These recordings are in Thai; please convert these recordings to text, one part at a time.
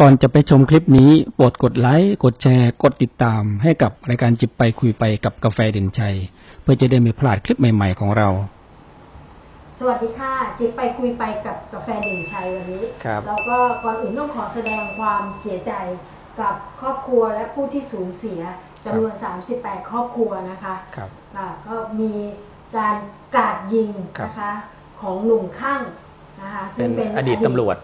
ก่อนจะไปชมคลิปนี้โปรดกดไลค์ กดแชร์ กดติดตาม ให้กับรายการจิบไปคุยไปกับกาแฟเด่นชัย เพื่อจะได้ไม่พลาดคลิปใหม่ๆของเรา สวัสดีค่ะ จิตไปคุยไปกับกาแฟเด่นชัยวันนี้ครับเราก็ก่อนอื่นต้องขอแสดงความเสียใจกับครอบครัวและผู้ที่สูญเสียจำนวน 38 ครอบครัวนะคะครับ ค่ะก็มีการกราดยิงครับนะคะของหนุ่มข้างนะคะเป็นซึ่งอดีตตำรวจ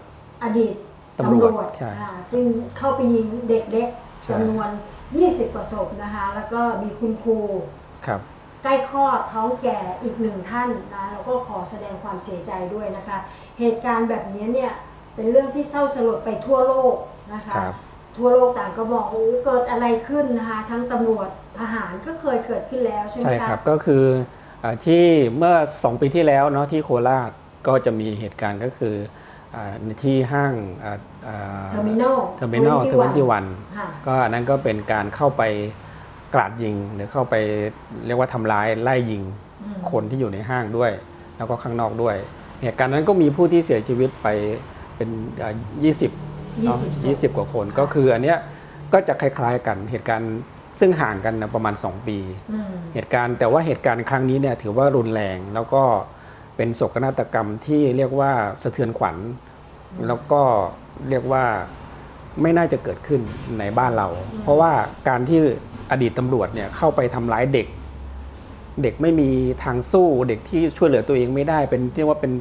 อดีต ตำรวจใช่อ่าซึ่งเข้าไปยิงเด็กเล็กใช่ จำนวน 20 กว่าศพนะคะ แล้วก็มีคุณครู ครับ ใกล้คลอดท้องแก่อีกหนึ่งท่านนะเราก็ขอแสดงความเสียใจด้วยนะคะ เหตุการณ์แบบนี้เนี่ยเป็นเรื่องที่เศร้าสลดไปทั่วโลกนะคะ ครับ ทั่วโลกต่างก็บอกโอ้เกิดอะไรขึ้นนะคะทั้งตำรวจทหารก็เคยเกิดขึ้นแล้วใช่ไหมใช่คะครับก็คืออาที่เมื่อ 2 ปีที่แล้วเนาะที่โคราชก็จะมีเหตุการณ์ก็คืออา ที่ห้างเทอร์มินอลเทอร์มินอลทเวนตี้วันค่ะก็อันนั้นก็เป็นการเข้าไปกราดยิงหรือเข้าไปเรียกว่าทำร้ายไล่ยิงอืมคนที่อยู่ในห้างด้วย แล้วก็ข้างนอกด้วยเหตุการณ์นั้นก็มีผู้ที่เสียชีวิตไปเป็นอ่า20ยี่เนาะสิบศพยี่สิบกว่าคนก็คืออันเนี้ยก็จะคล้ายๆกันเหตุการณ์ซึ่งห่างกันนะประมาณ 2 ปีอืมเหตุการณ์แต่ว่าเหตุการณ์ครั้งนี้เนี่ยถือว่ารุนแรงแล้วก็ เป็นโศกนาฏกรรมที่เรียกว่าสะเทือนขวัญ แล้วก็เรียกว่าไม่น่าจะเกิดขึ้นในบ้านเรา เพราะว่าการที่อดีตตำรวจเนี่ยเข้าไปทำร้ายเด็ก เด็กไม่มีทางสู้เด็กที่ช่วยเหลือตัวเองไม่ได้ เป็นเรียกว่าเป็น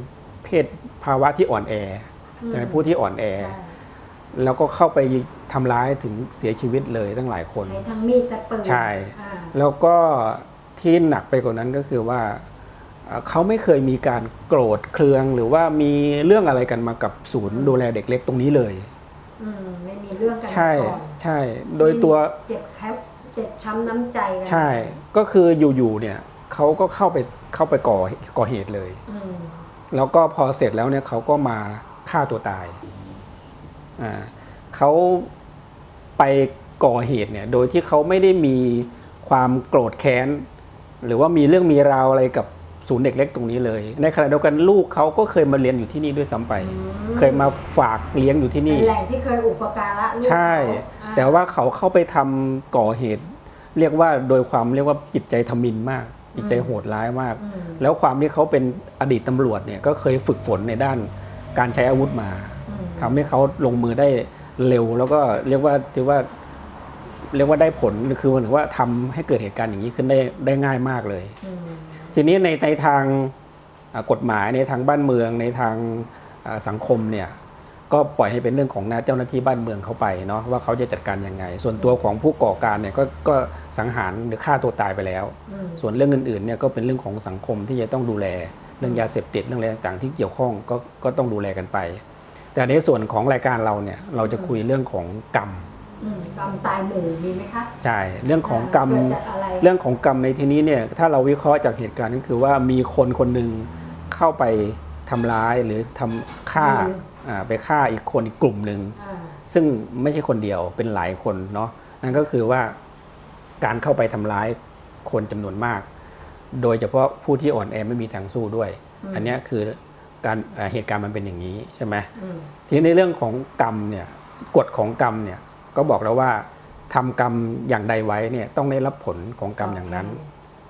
เพศภาวะที่อ่อนแอใช่ไหมผู้ที่อ่อนแอใช่แล้วก็เข้าไปทำร้ายถึงเสียชีวิตเลยตั้งหลายคนใช้ทั้งมีดและปืนใช่อ่าแล้วก็ที่หนักไปกว่านั้นก็คือว่า เอ่อเขาไม่เคยมีการโกรธเคือง หรือว่ามีเรื่องอะไรกันมากับศูนย์ดูแลเด็กเล็กตรงนี้เลยอืมไม่มีเรื่องกันมาใช่ก่อนใช่ โดยตัวเจ็บแคบเจ็บช้ำน้ำใจกันใช่ ก็คืออยู่ๆเนี่ยเขาก็เข้าไปเข้าไปก่อก่อเหตุเลยอืมแล้วก็พอเสร็จแล้วเนี่ยเขาก็มาฆ่าตัวตายอ่าเขาไปก่อเหตุเนี่ย โดยที่เขาไม่ได้มีความโกรธแค้น หรือว่ามีเรื่องมีราวอะไรกับ ศูนย์เด็กเล็กตรงนี้เลย ในขณะเดียวกันลูกเขาก็เคยมาเรียนอยู่ที่นี่ด้วยซ้ำไป เคยมาฝากเลี้ยงอยู่ที่เป็นี่นแหล่งที่เคยอุปการะลูกใช่เขาอ่แต่ว่าเขาเข้าไปทำก่อเหตุ เรียกว่าโดยความเรียกว่าจิตใจทมินมาก จิตใจโหดร้ายมาก อืมแล้วความที่เขาเป็นอดีตตำรวจเนี่ยก็เคยฝึกฝนในด้านการใช้อาวุธมาอืม ทำให้เขาลงมือได้เร็วแล้วก็เรียกว่าเรียกว่าเรียกว่าได้ผลคือหมายถึงว่าทำให้เกิดเหตุการณ์อย่างนี้ขึ้นได้ได้ง่ายมากเลย อืม ทีนี้ในในทางอ่ากฎหมายในทางบ้านเมือง ในทางอ่าสังคมเนี่ยก็ปล่อยให้เป็นเรื่องของหน้าเจ้าหน้าที่บ้านเมืองเขาไปเนาะว่าเขาจะจัดการยังไง ส่วนตัวของผู้ก่อการเนี่ยก็ก็สังหารหรือฆ่าตัวตายไปแล้วอืมส่วนเรื่องอื่นๆเนี่ยก็เป็นเรื่องของสังคมที่จะต้องดูแลเรื่องยาเสพติดเรื่องอะไรต่างๆ ที่เกี่ยวข้องก็ก็ต้องดูแลกันไป แต่ในส่วนของรายการเราเนี่ยเราจะคุยเรื่องของกรรม อืมกรรมตายหมู่มีไหมคะ ใช่เรื่องของกรรมเกิดจากอะไร เรื่องของกรรมในที่นี้เนี่ยถ้าเราวิเคราะห์จากเหตุการณ์ก็คือว่ามีคนคนหนึ่งเข้าไปทำร้ายหรือทำฆ่าอืม อ่าไปฆ่าอีกคนอีกกลุ่มหนึ่ง อ่าซึ่งไม่ใช่คนเดียวเป็นหลายคนเนาะนั่นก็คือว่าการเข้าไปทำร้ายคนจำนวนมาก โดยเฉพาะผู้ที่อ่อนแอไม่มีทางสู้ด้วย อันเนี้ยคือการอ่าเหตุการณ์มันเป็นอย่างนี้ใช่ไหม อืม ทีนี้ในเรื่องของกรรมเนี่ยกฎของกรรมเนี่ย ก็บอกแล้วว่าทำกรรมอย่างใดไว้เนี่ยต้องได้รับผลของกรรมอย่างนั้น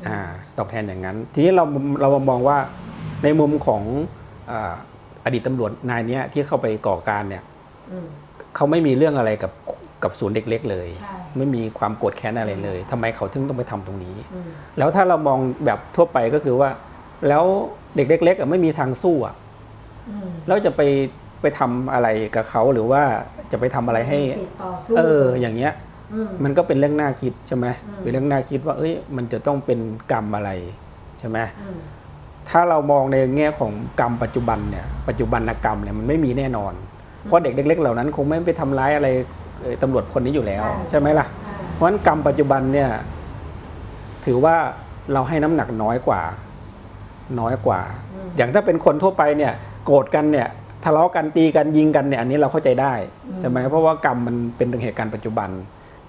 อ่าตอบแทนอย่างนั้น ทีนี้เราเรามามองว่าในมุมของอาอดีตตำรวจนายเนี้ยที่เข้าไปก่อการเนี่ยอืมเขาไม่มีเรื่องอะไรกับกับศูนย์เด็กเล็กเลยใช่ไม่มีความโกรธแค้นอะไรเลยทำไมเขาถึงต้องไปทำตรงนี้อืมแล้วถ้าเรามองแบบทั่วไปก็คือว่า แล้วเด็กเล็กๆอะไม่มีทางสู้อะอืมแล้วจะไป ไปทำอะไรกับเขาหรือว่าจะไปทำอะไรให้มีสิทธิ์ต่อสู้เอออย่างเงี้ยอืมมันก็เป็นเรื่องน่าคิดใช่ไหมอืมเป็นเรื่องน่าคิดว่าเอ้ยมันจะต้องเป็นกรรมอะไรใช่ไหมอืมถ้าเรามองในแง่ของกรรมปัจจุบันเนี่ยปัจจุบันกรรมเนี่ยมันไม่มีแน่นอน เพราะเด็กเล็ก ๆ เหล่านั้น คงไม่ไปทำร้ายอะไรเอ่อตำรวจคนนี้อยู่แล้ว ใช่ไหมล่ะอ่าเพราะฉะนั้นกรรมปัจจุบันเนี่ย ถือว่าเราให้น้ำหนักน้อยกว่า น้อยกว่า อย่างถ้าเป็นคนทั่วไปเนี่ย โกรธกันเนี่ย ทะเลาะกันตีกันยิงกันเนี่ยอันนี้เราเข้าใจได้ใช่ไหมเพราะว่ากรรมมันเป็นเหตุการณ์ปัจจุบัน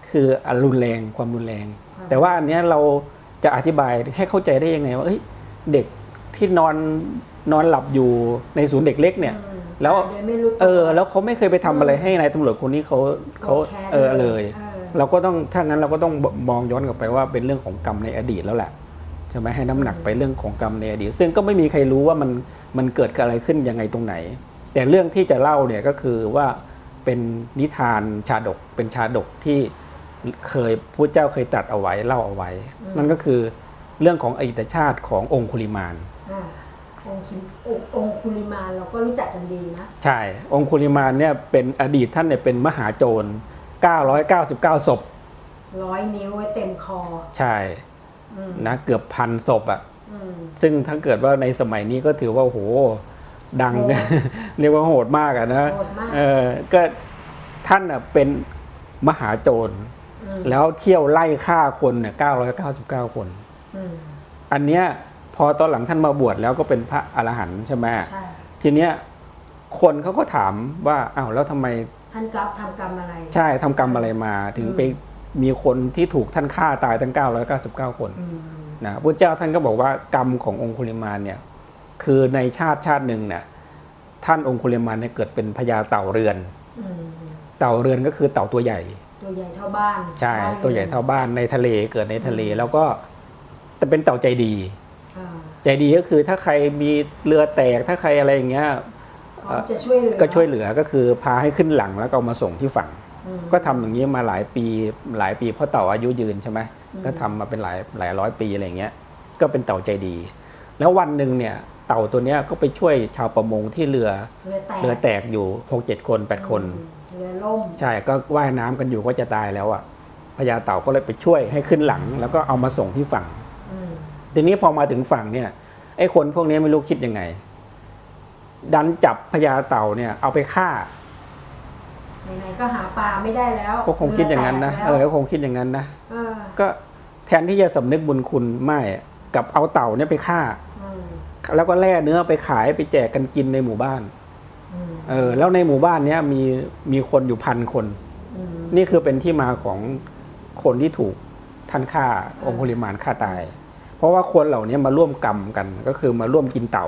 คืออรุนแรงความรุนแรง แต่ว่าอันเนี้ยเราจะอธิบายให้เข้าใจได้ยังไงว่าเอ้ยเด็กที่นอนนอนหลับอยู่ในศูนย์เด็กเล็กเนี่ยอืมแล้วโดยไม่รู้ตัวเออ แล้วเขาไม่เคยไปทำอะไรให้นายตำรวจคนนี้เขาเขาโกรธแค้นเออเลยเออเราก็ต้องถ้างั้นเราก็ต้องมองย้อนกลับไปว่าเป็นเรื่องของกรรมในอดีตแล้วแหละใช่ไหมให้น้ำหนักไปเรื่องของกรรมในอดีต ซึ่งก็ไม่มีใครรู้ว่ามันมันเกิดอะไรขึ้นยังไงตรงไหน แต่เรื่องที่จะเล่าเนี่ยก็คือว่าเป็นนิทานชาดกเป็นชาดกที่เคยพระเจ้าเคยตรัสเอาไว้เล่าเอาไว้ นั่นก็คือเรื่องของอดีตชาติขององคุลิมานอ่าองค์คิมองค์องค์คุลิมานเราก็รู้จักกันดีนะใช่องคุลิมานเนี่ยเป็นอดีตท่านเนี่ยเป็นมหาโจร 999ศพร้อยนิ้วไว้เต็มคอ ใช่อืมนะเกือบพันศพอะ่ะอืมซึ่งถ้าเกิดว่าในสมัยนี้ก็ถือว่าโอ้โห ดังโหดเรียกว่าโหดมากอะนะโหดมากเออก็ท่านอะเป็นมหาโจรอืมแล้วเที่ยวไล่ฆ่าคนเนี่ย999คนอืมอันเนี้ยพอตอนหลังท่านมาบวชแล้วก็เป็นพระอรหันต์ใช่ไหมใช่ทีเนี้ยคนเขาก็ถามว่าอ้าวแล้วทำไมท่านกรับทำกรรมอะไร ใช่ทำกรรมอะไรมา ถึงอืมไปมีคนที่ถูกท่านฆ่าตายทั้ง 999 คนอืมนะพระเจ้าท่านก็บอกว่ากรรมขององคุลิมานเนี่ย คือในชาติชาติหนึ่งเนี่ยท่านองคุลิมานเนี่ยเกิดเป็นพญาเต่าเรือนอืมเต่าเรือนก็คือเต่าตัวใหญ่ ตัวใหญ่เท่าบ้านใช่บ้านตัวใหญ่เท่าบ้านในทะเลเกิดในทะเลแล้วก็แต่เป็นเต่าใจดีอ่าใจดีก็คือถ้าใครมีเรือแตกถ้าใครอะไรอย่างเงี้ยพร้อมจะช่วยเหลือก็ช่วยเหลือก็คือพาให้ขึ้นหลังแล้วก็เอามาส่งที่ฝั่งอืมก็ทำอย่างนี้มาหลายปีหลายปีเพราะเต่าอายุยืนใช่ไหมอืมก็ทำมาเป็นหลายหลายร้อยปีอะไรอย่างเงี้ยก็เป็นเต่าใจดี แล้ววันหนึ่งเนี่ย เต่าตัวเนี้ยก็ไปช่วยชาวประมงที่เรือเรือแตกเรือแตกอยู่หกเจ็ดคนแปดคนอืมเรือล่มใช่ก็ว่ายน้ำกันอยู่ก็จะตายแล้วอะพญาเต่าก็เลยไปช่วยให้ขึ้นหลัง แล้วก็เอามาส่งที่ฝั่งอืมทีนี้พอมาถึงฝั่งเนี่ยไอ้คนพวกนี้ไม่รู้คิดยังไง ดันจับพญาเต่าเนี่ย เอาไปฆ่าไหนๆก็หาปลาไม่ได้แล้ว ก็คงคิดอย่างนั้นนะรืเอแตอกก็คงคิดอย่างนั้นนะเออก็แทนที่จะสำนึกบุญคุณไม่กับเอาเต่าเนี่ยไปฆ่าอืม แล้วก็แล่เนื้อไปขายไปแจกกันกินในหมู่บ้านอืมเออแล้วในหมู่บ้านเนี้ยมีมีคนอยู่พันคนอืมนี่คือเป็นที่มาของคนที่ถูกท่านฆ่าองคุลิมานฆ่าตาย เพราะว่าคนเหล่านี้มาร่วมกรรมกัน ก็คือมาร่วมกินเต่า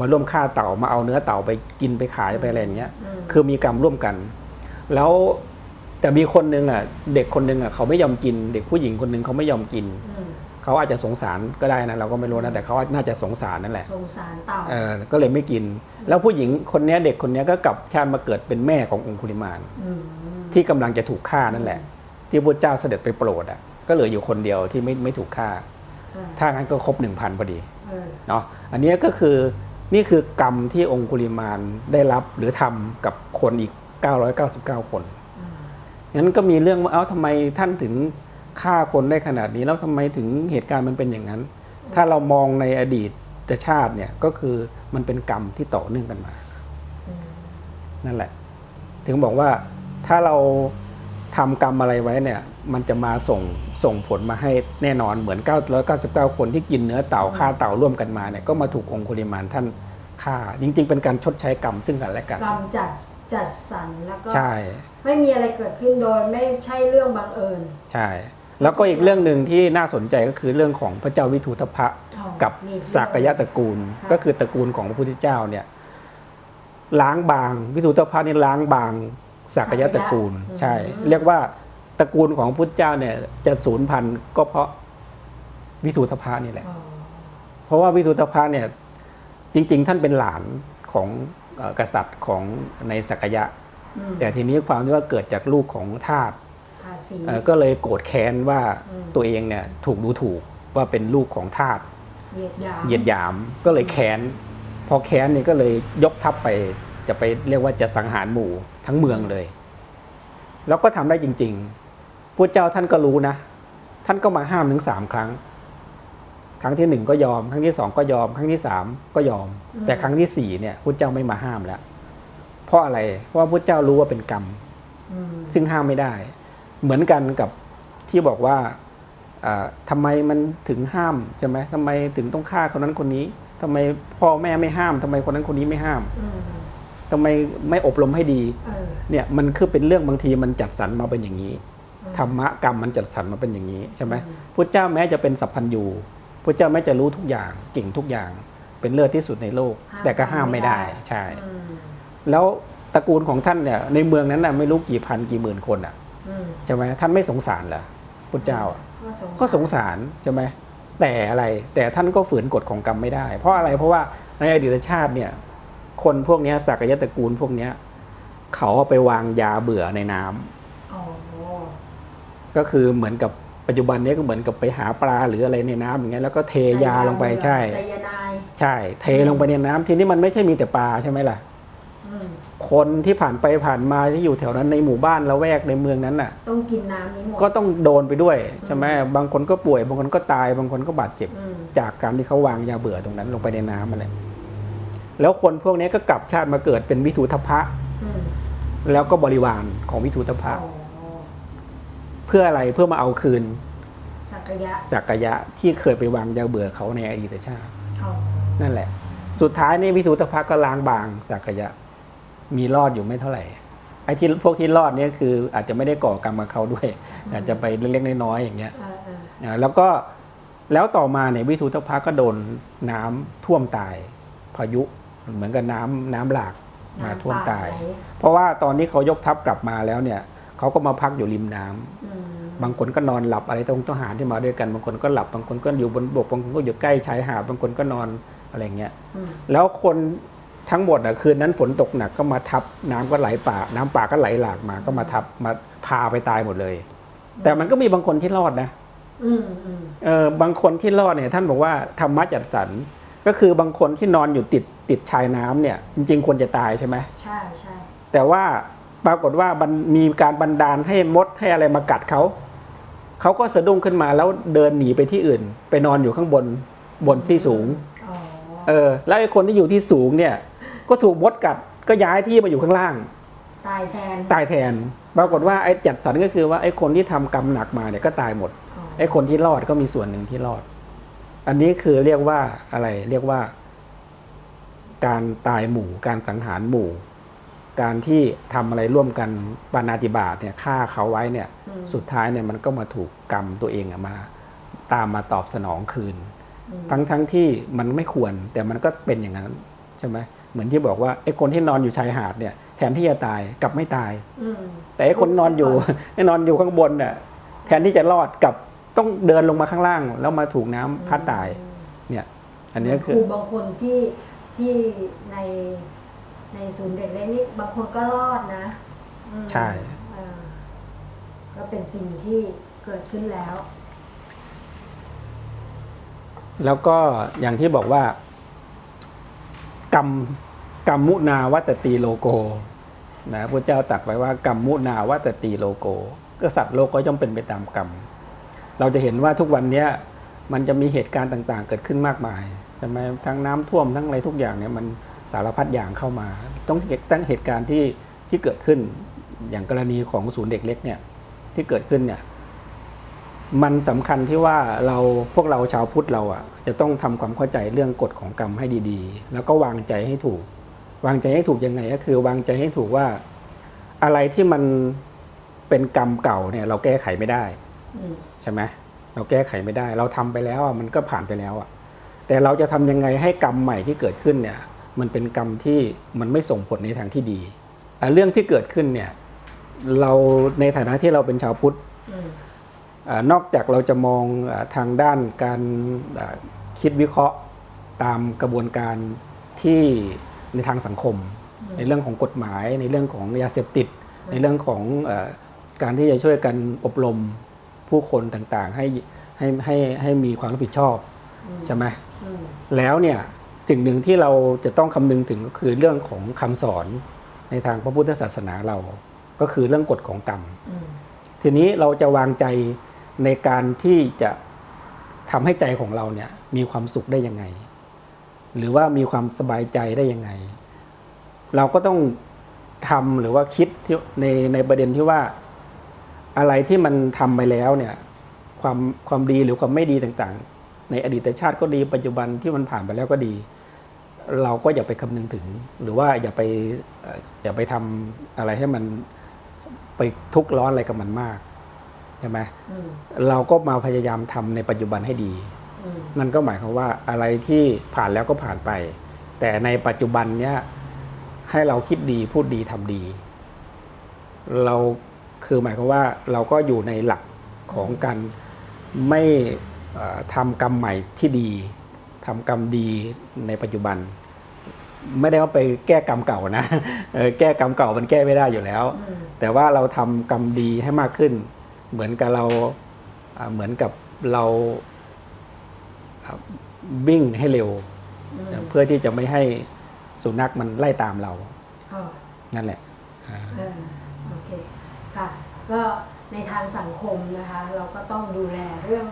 มาร่วมฆ่าเต่า มาเอาเนื้อเต่าไปกินไปขายไปอะไรอย่างเงี้ยอืมคือมีกรรมร่วมกัน แล้วแต่มีคนหนึ่งอะ เด็กคนหนึ่งอะเขาไม่ยอมกิน เด็กผู้หญิงคนหนึ่งเขาไม่ยอมกินอืม เขาอาจจะสงสารก็ได้นะเราก็ไม่รู้นะแต่เขาน่าจะสงสารนั่นแหละสงสารเต่าเออก็เลยไม่กิน แล้วผู้หญิงคนเนี้ยเด็กคนเนี้ยก็กลับชาติมาเกิดเป็นแม่ขององคุลิมานอืมที่กำลังจะถูกฆ่านั่นแหละ ที่พระเจ้าเสด็จไปโปรดอะก็เหลืออยู่คนเดียวที่ไม่ไม่ถูกฆ่าเออถ้างั้นก็ครบหนึ่งพันพอดีเออเนาะอันเนี้ยก็คือนี่คือกรรมที่องคุลิมานได้รับหรือทำกับคนอีก 999 คนอืมงั้นก็มีเรื่องว่าเอ้าทำไมท่านถึง ฆ่าคนได้ขนาดนี้ แล้วทำไมถึงเหตุการณ์มันเป็นอย่างนั้น ถ้าเรามองในอดีตชาติเนี่ยก็คือมันเป็นกรรมที่ต่อเนื่องกันมาอืมนั่นแหละ ถึงบอกว่าถ้าเราทำกรรมอะไรไว้เนี่ย มันจะมาส่งส่งผลมาให้แน่นอนเหมือน 999 คนที่กินเนื้อเต่าฆ่าเต่าร่วมกันมาเนี่ยก็มาถูกองคุลิมานท่านฆ่า จริง ๆ เป็นการชดใช้กรรมซึ่งกันและกัน กรรมจัดจัดสรรแล้วก็ใช่ ไม่มีอะไรเกิดขึ้นโดยไม่ใช่เรื่องบังเอิญ ใช่ แล้วก็อีกเรื่องหนึ่งที่น่าสนใจก็คือเรื่องของพระเจ้าวิทูตภะอ๋อกับมีเรื่องสักยะตระกูลค่ะก็คือตระกูลของพระพุทธเจ้าเนี่ยล้างบางวิทูตภะนี่ล้างบางสักยะตระกูลใช่ เรียกว่าตระกูลของพระพุทธเจ้าเนี่ยจะสูญพันธุ์ก็เพราะวิทูตภะนี่แหละอ๋อเพราะว่าวิทูตภะเนี่ยจริง ๆ ท่านเป็นหลานของเอ่อกษัตริย์ของในสักยะอืมแต่ทีนี้ความที่ว่าเกิดจากลูกของทาสทาสีเอ่อก็เลยโกรธแค้นว่าอืม ตัวเองเนี่ยถูกดูถูกว่าเป็นลูกของทาสเหยียดหยามเหยียดหยามก็เลยแค้นพอแค้นเนี่ยก็เลยยกทัพไป จะไปเรียกว่าจะสังหารหมู่ทั้งเมืองเลย แล้วก็ทำได้จริงๆพระเจ้าท่านก็รู้นะ ท่านก็มาห้ามถึงสามครั้ง ครั้งที่หนึ่งก็ยอม ครั้งที่สองก็ยอม ครั้งที่สามก็ยอม แต่ครั้งที่สี่เนี่ยพระเจ้าไม่มาห้ามแล้ว เพราะอะไรเพราะว่าพระเจ้ารู้ว่าเป็นกรรม อืมซึ่งห้ามไม่ได้ เหมือนกันกับที่บอกว่าอ่าทำไมมันถึงห้ามใช่ไหมทำไมถึงต้องฆ่าคนนั้นคนนี้ทำไมพ่อแม่ไม่ห้ามทำไมคนนั้นคนนี้ไม่ห้ามอืมทำไมไม่อบรมให้ดีเออเนี่ยมันคือเป็นเรื่องบางทีมันจัดสรรมาเป็นอย่างนี้อืมธรรมะกรรมมันจัดสรรมาเป็นอย่างนี้ใช่ไหมอืมพุทธเจ้าแม้จะเป็นสัพพัญญูพุทธเจ้าแม้จะรู้ทุกอย่างเก่งทุกอย่าง เป็นเลิศที่สุดในโลก แต่ก็ห้ามไม่ได้ใช่อืมแล้วตระกูลของท่านเนี่ยในเมืองนั้นน่ะไม่รู้กี่พันกี่หมื่นคนอะอืม ใช่ไหมท่านไม่สงสารเหรอพุทธเจ้าอะก็สงก็สงสารใช่ไหมแต่อะไรแต่ท่านก็ฝืนกฎของกรรมไม่ได้ เพราะอะไรเพราะว่าในอดีตชาติเนี่ยคนพวกเนี้ยสักยะตระกูลพวกเนี้ยเขาเอาไปวางยาเบื่อในน้ำอ๋อก็คือเหมือนกับปัจจุบันเนี้ก็เหมือนกับไปหาปลาหรืออะไรในน้ำอย่างเงี้ยแล้วก็เทยาลงไปใช่ไซยาไนด์ใช่ เทลงไปในน้ำทีนี้มันไม่ใช่มีแต่ปลาใช่ไหมล่ะอืม คนที่ผ่านไปผ่านมาที่อยู่แถวนั้นในหมู่บ้านละแวกในเมืองนั้นน่ะ ต้องกินน้ำนี้หมด ก็ต้องโดนไปด้วยใช่ไหมบางคนก็ป่วย บางคนก็ตายบางคนก็บาดเจ็บ อืม จากการที่เขาวางยาเบื่อตรงนั้นลงไปในน้ำอะไรแล้วคนพวกนี้ก็กลับชาติมาเกิดเป็นวิทูทพะ อืมแล้วก็บริวารของวิทูทพะ อ๋อเพื่ออะไรเพื่อมาเอาคืนสักยะสักยะที่เคยไปวางยาเบื่อเขาในอดีตชาติ อ๋อนั่นแหละ สุดท้ายนี่วิทูตภะก็ล้างบางสักยะ มีรอดอยู่ไม่เท่าไหร่ไอ้ที่พวกที่รอดเนี่ยคืออาจจะไม่ได้ก่อกรรมกับเขาด้วย อาจจะไปเล็กๆน้อยๆอย่างเงี้ยเออเอออ่าแล้วก็แล้วต่อมาเนี่ยวิทูตภะก็โดนน้ำท่วมตายพายุเหมือนกับน้ำน้ำหลากมาท่วมตายน้ำป่ไหลเพราะว่าตอนนี้เขายกทัพกลับมาแล้วเนี่ยเขาก็มาพักอยู่ริมน้ำอืมบางคนก็นอนหลับอะไรตรงทหารที่มาด้วยกันบางคนก็หลับบางคนก็อยู่บนบกบางคนก็อยู่ใกล้ชายหาดบางคนก็นอนอะไรเงี้ยอืมแล้วคน ทั้งหมดอะคืนนั้นฝนตกหนักก็มาทับน้ำก็ไหลป่า น้ำป่าก็ไหลหลากมา ก็มาทับมาพาไปตายหมดเลย แต่มันก็มีบางคนที่รอดนะอืมอืมเออบางคนที่รอดเนี่ย ท่านบอกว่าธรรมะจัดสรรก็คือบางคนที่นอนอยู่ติดติดชายน้ำเนี่ย จริงๆควรจะตายใช่ไหมใช่ใช่แต่ว่าปรากฏว่ามันมีการบันดาลให้มดให้อะไรมากัดเขาเขาก็สะดุ้งขึ้นมาแล้วเดินหนีไปที่อื่น ไปนอนอยู่ข้างบนบนที่สูงอ๋อเออแล้วไอ้คนที่อยู่ที่สูงเนี่ย ก็ถูกมดกัดก็ย้ายที่มาอยู่ข้างล่าง ตายแทนตายแทน ปรากฏว่าไอ้จัดสรรก็คือว่าไอ้คนที่ทำกรรมหนักมาเนี่ยก็ตายหมดอ๋อไอ้คนที่รอดก็มีส่วนหนึ่งที่รอด อันนี้คือเรียกว่าอะไรเรียกว่า การตายหมู่ การสังหารหมู่ การที่ทำอะไรร่วมกันปานาติบาตเนี่ยฆ่าเขาไว้เนี่ยอืมสุดท้ายเนี่ยมันก็มาถูกกรรมตัวเองอะมา ตามมาตอบสนองคืนอืมทั้งทั้งที่มันไม่ควรแต่มันก็เป็นอย่างนั้นใช่ไหม เหมือนที่บอกว่าไอ้คนที่นอนอยู่ชายหาดเนี่ยแทนที่จะตายกลับไม่ตายอืมแต่ไอ้คนนอนอยู่ไอ้นอนอยู่ข้างบนเนี่ยแทนที่จะรอดกลับต้องเดินลงมาข้างล่าง แล้วมาถูกน้ำพัดตาย เนี่ย อันนี้คคือรูบางคนที่ที่ในในศูนย์เด็กเล็กนี่บางคนก็รอดนะอืมใช่อ่าก็เป็นสิ่งที่เกิดขึ้นแล้ว แล้วก็อย่างที่บอกว่า กรรมกรรมมุนาวัตตีโลโกนะพระเจ้าตรัสไว้ว่ากรรมมุนาวัตตีโลโก ก็สัตว์โลกก็ย่อมเป็นไปตามกรรม เราจะเห็นว่าทุกวันนี้มันจะมีเหตุการณ์ต่างๆ เกิดขึ้นมากมายใช่ไหมทั้งน้ำท่วมทั้งอะไรทุกอย่างเนี่ยมันสารพัดอย่างเข้ามา ต้องตั้งเหตุการณ์ที่ที่เกิดขึ้นอย่างกรณีของศูนย์เด็กเล็กเนี่ยที่เกิดขึ้นเนี่ย มันสำคัญที่ว่าเราพวกเราชาวพุทธเราอะจะต้องทำความเข้าใจเรื่องกฎของกรรมให้ดีๆ แล้วก็วางใจให้ถูก วางใจให้ถูกยังไงก็คือ วางใจให้ถูกว่าอะไรที่มันเป็นกรรมเก่าเนี่ย เราแก้ไขไม่ได้ใช่ไหมเราแก้ไขไม่ได้ เราทำไปแล้วอะมันก็ผ่านไปแล้วอะแต่เราจะทำยังไงให้กรรมใหม่ที่เกิดขึ้นเนี่ย มันเป็นกรรมที่มันไม่ส่งผลในทางที่ดีอ่เรื่องที่เกิดขึ้นเนี่ย เราในฐานะที่เราเป็นชาวพุทธ นอกจากเราจะมองอาทางด้านการอ่าคิดวิเคราะห์ตามกระบวนการที่ในทางสังคม ในเรื่องของกฎหมาย ในเรื่องของยาเสพติด ในเรื่องของเออการที่จะช่วยกันอบรมผู้คนต่างๆ ให้ให้ให้ให้มีความรับผิดชอบอืมใช่ไหมอืมแล้วเนี่ยสิ่งหนึ่งที่เราจะต้องคำนึงถึงก็คือเรื่องของคำสอนในทางพระพุทธศาสนาเรา ก็คือเรื่องกฎของกรรมอืมทีนี้เราจะวางใจ ในการที่จะทำให้ใจของเราเนี่ยมีความสุขได้ยังไง หรือว่ามีความสบายใจได้ยังไง เราก็ต้องทำหรือว่าคิดที่ในในประเด็นที่ว่าอะไรที่มันทำไปแล้วเนี่ยความความดีหรือความไม่ดีต่างๆ ในอดีตชาติก็ดีปัจจุบันที่มันผ่านไปแล้วก็ดี เราก็อย่าไปคำนึงถึง หรือว่าอย่าไปเอ่ออย่าไปทำอะไรให้มันไปทุกข์ร้อนอะไรกับมันมาก ใช่ไหมอืมเราก็มาพยายามทำในปัจจุบันให้ดีอืมนั่นก็หมายความว่าอะไรที่ผ่านแล้วก็ผ่านไป แต่ในปัจจุบันเนี้ยให้เราคิดดีพูดดีทำดี เราคือหมายความว่าเราก็อยู่ในหลักของการไม่เอ่อทำกรรมใหม่ที่ดีทำกรรมดีในปัจจุบัน ไม่ได้ว่าไปแก้กรรมเก่านะเออแก้กรรมเก่ามันแก้ไม่ได้อยู่แล้วอืมแต่ว่าเราทำกรรมดีให้มากขึ้น เหมือนกับเราอ่าเหมือนกับเราอ่าวิ่งให้เร็วอืมเพื่อที่จะไม่ให้สุนัขมันไล่ตามเราอ๋อนั่นแหละอ่าเออโอเคค่ะ ก็ในทางสังคมนะคะ เราก็ต้องดูแลเรื่อง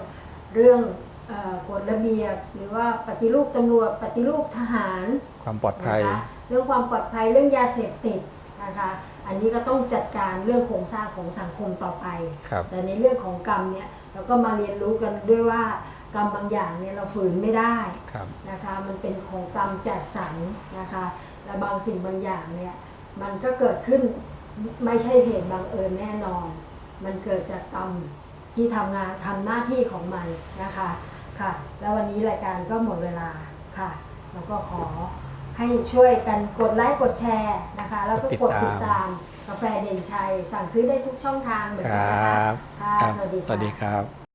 เรื่องเอ่อกฎระเบียบหรือว่าปฏิรูปตำรวจปฏิรูปทหาร ความปลอดภัยนะคะเรื่องความปลอดภัยเรื่องยาเสพติดนะคะ อันนี้ก็ต้องจัดการเรื่องโครงสร้างของสังคมต่อไป ครับ แต่ในเรื่องของกรรมเนี่ยเราก็มาเรียนรู้กันด้วยว่ากรรมบางอย่างเนี่ยเราฝืนไม่ได้ครับ นะคะมันเป็นของกรรมจัดสรรนะคะและบางสิ่งบางอย่างเนี่ยมันก็เกิดขึ้นไม่ใช่เหตุบังเอิญแน่นอน มันเกิดจากกรรมที่ทำงานทำหน้าที่ของมันนะคะค่ะ แล้ววันนี้รายการก็หมดเวลาค่ะ แล้วก็ขอ ให้ช่วยกันกดไลค์กดแชร์นะคะ แล้วก็กดติดตามกาแฟเด่นชัย สั่งซื้อได้ทุกช่องทางเหมือนคกันรันะคะบค่ะครับสวัสดีสวัสดีค่ะครับ